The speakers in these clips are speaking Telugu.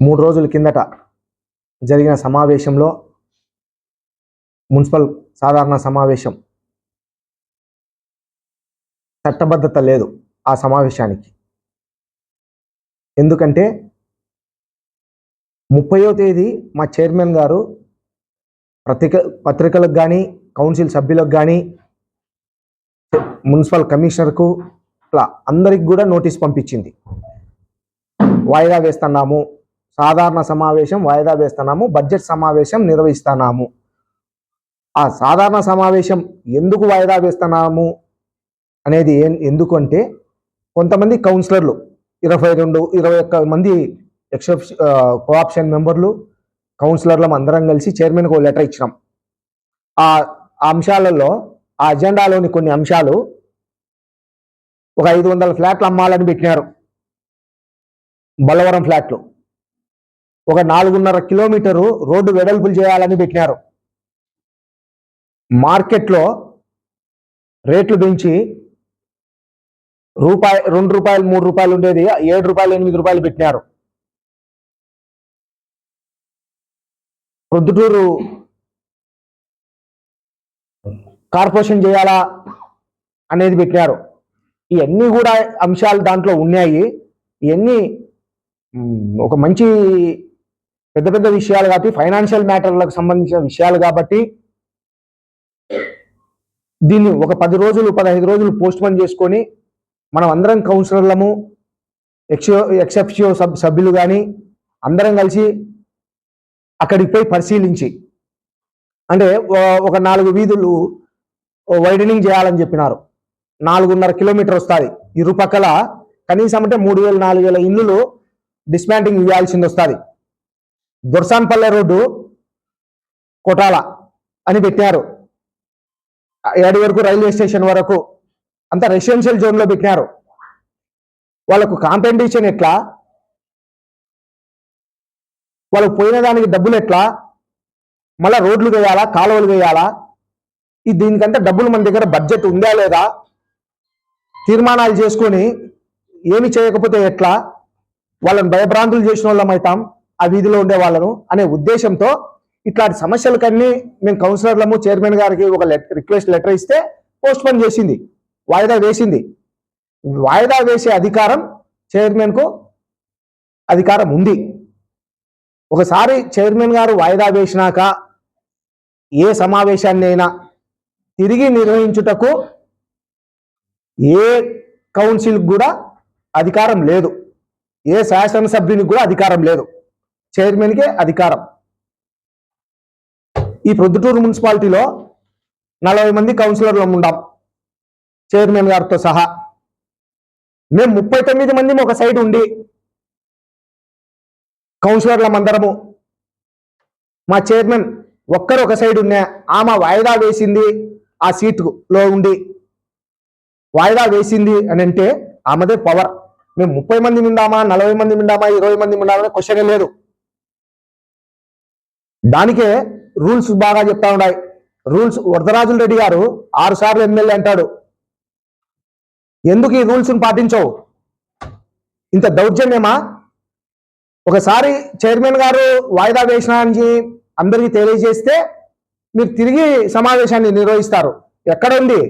మూడు రోజుల కిందట జరిగిన సమావేశంలో మున్సిపల్ సాధారణ సమావేశం. చట్టబద్ధత లేదు ఆ సమావేశానికి. ఎందుకంటే ముప్పయో తేదీ మా చైర్మన్ గారు పత్రిక పత్రికలకు కానీ కౌన్సిల్ సభ్యులకు కానీ మున్సిపల్ కమిషనర్కు ఇట్లా అందరికి కూడా నోటీస్ పంపించింది. వాయిదా వేస్తున్నాము. సాధారణ సమావేశం వాయిదా వేస్తున్నాము. బడ్జెట్ సమావేశం నిర్వహిస్తున్నాము. ఆ సాధారణ సమావేశం ఎందుకు వాయిదా వేస్తున్నాము అనేది ఏం కొంతమంది కౌన్సిలర్లు ఇరవై రెండు ఇరవై ఒక్క మంది ఎక్సెప్ కోఆప్షన్ మెంబర్లు కౌన్సిలర్లం అందరం కలిసి చైర్మన్కి ఒక లెటర్ ఇచ్చినాం. ఆ ఆ అంశాలలో ఆ అజెండాలోని కొన్ని అంశాలు ఒక ఐదు వందల ఫ్లాట్లు అమ్మాలని పెట్టినారు. బల్లవరం ఫ్లాట్లు. ఒక నాలుగున్నర కిలోమీటరు రోడ్డు వెడల్పులు చేయాలని పెట్టినారు. మార్కెట్లో రేట్లు పెంచి రూపాయి రెండు రూపాయలు మూడు రూపాయలు ఉండేది ఏడు రూపాయలు ఎనిమిది రూపాయలు పెట్టినారు. ప్రొద్దుటూరు కార్పొరేషన్ చేయాలా అనేది పెట్టినారు. ఇవన్నీ కూడా అంశాలు దాంట్లో ఉన్నాయి. ఇవన్నీ ఒక మంచి పెద్ద పెద్ద విషయాలు కాబట్టి ఫైనాన్షియల్ మ్యాటర్లకు సంబంధించిన విషయాలు కాబట్టి దీన్ని ఒక పది రోజులు పదహైదు రోజులు పోస్ట్ పోన్ చేసుకొని మనం అందరం కౌన్సిలర్లము ఎక్సో ఎక్సెప్షియో సబ్ సభ్యులు కానీ అందరం కలిసి అక్కడికి పోయి పరిశీలించి అంటే ఒక నాలుగు వీధులు వైడనింగ్ చేయాలని చెప్పినారు. నాలుగున్నర కిలోమీటర్ వస్తుంది. ఇరుపక్కల కనీసం అంటే మూడు వేల నాలుగు వేల ఇల్లులు డిస్మాంటింగ్ ఇవ్వాల్సింది వస్తుంది. దొర్సాన్పల్లె రోడ్డు కొటాల అని పెట్టారు ఏడు వరకు రైల్వే స్టేషన్ వరకు అంతా రెసిడెన్షియల్ జోన్లో పెట్టినారు. వాళ్ళకు కాంపెండేషన్ ఎట్లా? వాళ్ళకు పోయిన దానికి డబ్బులు ఎట్లా? మళ్ళా రోడ్లు వేయాలా? కాలువలు వేయాలా? ఇది దీనికంటే డబ్బులు మన దగ్గర బడ్జెట్ ఉందా లేదా? తీర్మానాలు చేసుకొని ఏమి చేయకపోతే ఎట్లా? వాళ్ళని భయభ్రాంతులు చేసిన వాళ్ళం అవుతాం ఆ వీధిలో ఉండే వాళ్ళను అనే ఉద్దేశంతో ఇట్లాంటి సమస్యలకన్నీ మేము కౌన్సిలర్లము చైర్మన్ గారికి ఒక రిక్వెస్ట్ లెటర్ ఇస్తే పోస్ట్ పోన్ చేసింది వాయిదా వేసింది. వాయిదా వేసే అధికారం చైర్మన్కు అధికారం ఉంది. ఒకసారి చైర్మన్ గారు వాయిదా వేసినాక ఏ సమావేశాన్ని అయినా తిరిగి నిర్వహించుటకు ఏ కౌన్సిల్ కూడా అధికారం లేదు. ఏ శాసనసభ్యునికి కూడా అధికారం లేదు. చైర్మన్కే అధికారం. ఈ ప్రొద్దుటూరు మున్సిపాలిటీలో నలభై మంది కౌన్సిలర్లు ఉండాం. చైర్మన్ గారితో సహా. మేము ముప్పై తొమ్మిది మంది ఒక సైడ్ ఉండి కౌన్సిలర్లం అందరము. మా చైర్మన్ ఒక్కరు ఒక సైడ్ ఉన్నా ఆమె వాయిదా వేసింది ఆ సీటులో ఉండి. వాయిదా వేసింది అని అంటే ఆమెదే పవర్. మేము ముప్పై మంది ఉండామా నలభై మంది ఉండామా ఇరవై మంది ఉండామా క్వశ్చనే లేదు. దానికే రూల్స్ బాగా చెప్తా ఉన్నాయి రూల్స్ వరదరాజుల రెడ్డి గారు ఆరు సార్లు ఎమ్మెల్యే అంటాడు. ఎందుకు ఈ రూల్స్ను పాటించవు? ఇంత దౌర్జన్యమా? ఒకసారి చైర్మన్ గారు వాయిదా వేసిన అందరికీ తెలియజేస్తే మీరు తిరిగి సమావేశాన్ని నిర్వహిస్తారు. ఎక్కడ ఉంది?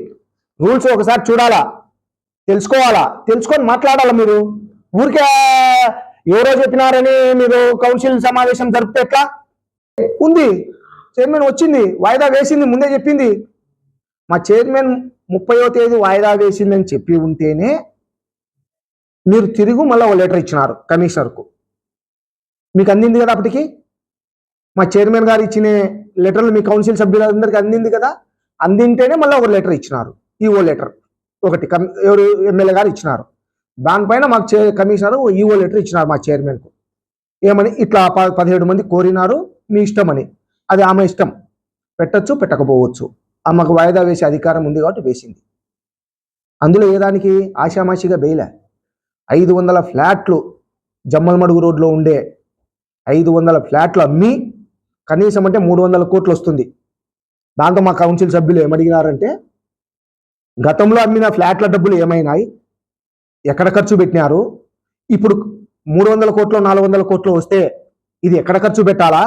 రూల్స్ ఒకసారి చూడాలా? తెలుసుకోవాలా? తెలుసుకొని మాట్లాడాలా మీరు? ఊరికే ఎవరో చెప్పినారని మీరు కౌన్సిల్ సమావేశం జరిపితే ఎట్లా? ఉంది. చైర్మన్ వచ్చింది వాయిదా వేసింది ముందే చెప్పింది. మా చైర్మన్ ముప్పయో తేదీ వాయిదా వేసిందని చెప్పి ఉంటేనే మీరు తిరుగు మళ్ళీ ఒక లెటర్ ఇచ్చినారు కమిషనర్కు. మీకు అందింది కదా అప్పటికి? మా చైర్మన్ గారు ఇచ్చిన లెటర్లు మీ కౌన్సిల్ సభ్యులందరికీ అందింది కదా? అందింటేనే మళ్ళీ ఒక లెటర్ ఇచ్చినారు ఈఓ లెటర్. ఒకటి కమ్ ఎవరు ఎమ్మెల్యే గారు ఇచ్చినారు. దానిపైన మాకు చే కమిషనర్ ఈఓ లెటర్ ఇచ్చినారు మా చైర్మన్కు. ఏమని? ఇట్లా ప- పదిహేడు మంది కోరినారు మీ ఇష్టం అని అది ఆమె ఇష్టం. పెట్టచ్చు పెట్టకపోవచ్చు. ఆమెకు వాయిదా వేసే అధికారం ఉంది కాబట్టి వేసింది. అందులో ఏదానికి ఆషామాషిగా బెయిలే ఐదు వందల ఫ్లాట్లు జమ్మలమడుగు రోడ్లో ఉండే ఐదు వందల ఫ్లాట్లు అమ్మి కనీసం అంటే మూడు వందల కోట్లు వస్తుంది. దాంతో మా కౌన్సిల్ సభ్యులు ఏమడిగినారంటే గతంలో అమ్మిన ఫ్లాట్ల డబ్బులు ఏమైనాయి? ఎక్కడ ఖర్చు పెట్టినారు? ఇప్పుడు మూడు వందల కోట్లు నాలుగు వందల కోట్లు వస్తే ఇది ఎక్కడ ఖర్చు పెట్టాలా?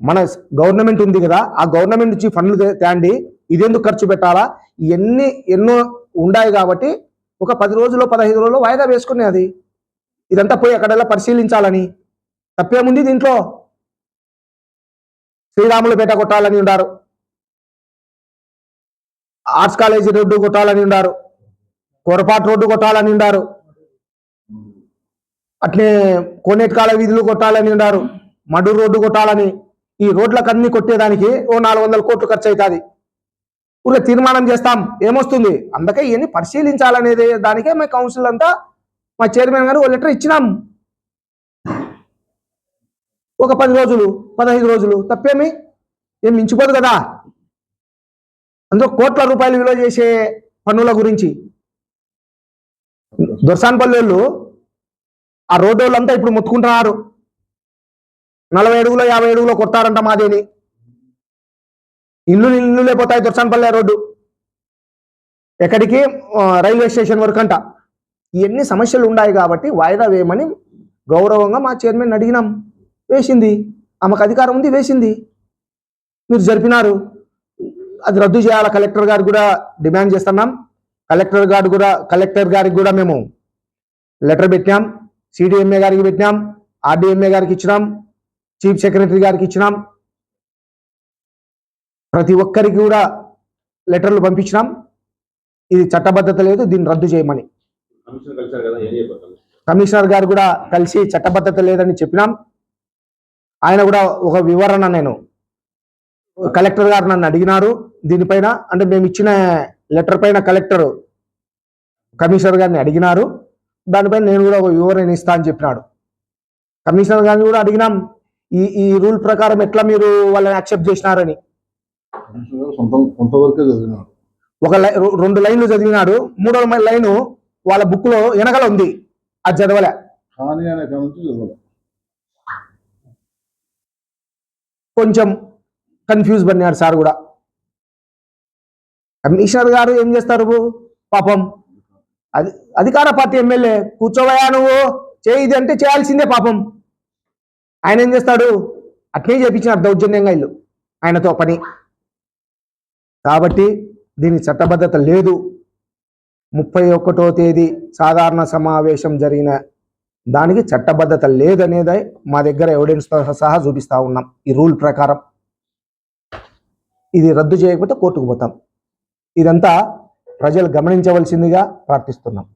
మన గవర్నమెంట్ ఉంది కదా ఆ గవర్నమెంట్ నుంచి ఫండ్లు తేండి ఇదెందుకు ఖర్చు పెట్టాలా? ఇవన్నీ ఎన్నో ఉన్నాయి కాబట్టి ఒక పది రోజుల్లో పదహైదు రోజుల్లో వాయిదా వేసుకునే అది. ఇదంతా పోయి ఎక్కడెల్లా పరిశీలించాలని? తప్పేముంది దీంట్లో? శ్రీరాములు పేట కొట్టాలని ఉన్నారు ఆర్ట్స్ కాలేజీ రోడ్డు కొట్టాలని ఉన్నారు కొరపాటు రోడ్డు కొట్టాలని ఉన్నారు అట్లే కోనేటికాల వీధులు కొట్టాలని ఉన్నారు మడు రోడ్డు కొట్టాలని. ఈ రోడ్లకు అన్ని కొట్టేదానికి ఓ నాలుగు వందల కోట్లు ఖర్చు అవుతుంది ఊరికే తీర్మానం చేస్తాం. ఏమొస్తుంది? అందుకే ఇవన్నీ పరిశీలించాలనేది దానికే మా కౌన్సిల్ అంతా మా చైర్మన్ గారు ఓ లెటర్ ఇచ్చినాం. ఒక పది రోజులు పదహైదు రోజులు తప్పేమి? ఏం మించిపోదు కదా. అందులో కోట్ల రూపాయలు విలువ చేసే పన్నుల గురించి. దొర్సాన్పల్లి వాళ్ళు ఆ రోడ్డు వాళ్ళంతా ఇప్పుడు మొత్తుకుంటున్నారు. నలభై అడుగులో యాభై అడుగులో కొట్టారంట మాదేని ఇల్లు ఇల్లు లేకపోతాయి దొర్సాన్పల్లి రోడ్డు. ఎక్కడికి? రైల్వే స్టేషన్ వరకు అంట. ఇవన్నీ సమస్యలు ఉన్నాయి కాబట్టి వాయిదా వేయమని గౌరవంగా మా చైర్మన్ అడిగినాం. వేసింది. ఆమెకు అధికారం ఉంది వేసింది. మీరు జరిపినారు. అది రద్దు చేయాలి? కలెక్టర్ గారు కూడా డిమాండ్ చేస్తున్నాం. కలెక్టర్ గారు కూడా కలెక్టర్ గారికి కూడా మేము లెటర్ పెట్టినాం. సిడిఎంఏ గారికి పెట్టినాం. ఆర్డిఎంఏ గారికి ఇచ్చినాం. చీఫ్ సెక్రటరీ గారికి ఇచ్చినాం. ప్రతి ఒక్కరికి కూడా లెటర్లు పంపించినాం. ఇది చట్టబద్ధత లేదు దీన్ని రద్దు చేయమని. కమిషనర్ గారు కూడా కలిసి చట్టబద్ధత లేదని చెప్పినాం. ఆయన కూడా ఒక వివరణ నేను కలెక్టర్ గారు నన్ను అడిగినారు. దీనిపైన అంటే మేము ఇచ్చిన లెటర్ పైన కలెక్టర్ కమిషనర్ గారిని అడిగినారు. దానిపైన నేను కూడా ఒక వివరణ ఇస్తా అని చెప్పినాడు. కమిషనర్ గారిని కూడా అడిగినాం ఈ ఈ రూల్ ప్రకారం ఎట్లా మీరు వాళ్ళని యాక్సెప్ట్ చేసినారని. ఒక రెండు లైన్లు చదివినాడు. మూడో లైను వాళ్ళ బుక్లో వెనకల ఉంది. అది చదవాలి? కొంచెం కన్ఫ్యూజ్ పడినాడు సార్ కూడా. కమిషనర్ గారు ఏం చేస్తారు పాపం. అది అధికార పార్టీ ఎమ్మెల్యే కూర్చోవయా నువ్వు. చేయిది అంటే చేయాల్సిందే పాపం. ఆయన ఏం చేస్తాడు? అట్నే చేపించినారు దౌర్జన్యంగా ఇల్లు ఆయనతో పని. కాబట్టి దీని చట్టబద్ధత లేదు. ముప్పై ఒకటో తేదీ సాధారణ సమావేశం జరిగిన దానికి చట్టబద్ధత లేదనేది మా దగ్గర ఎవిడెన్స్తో సహా చూపిస్తా ఉన్నాం. ఈ రూల్ ప్రకారం. ఇది రద్దు చేయకపోతే కోర్టుకు పోతాం. ఇదంతా ప్రజలు గమనించవలసిందిగా ప్రార్థిస్తున్నాం.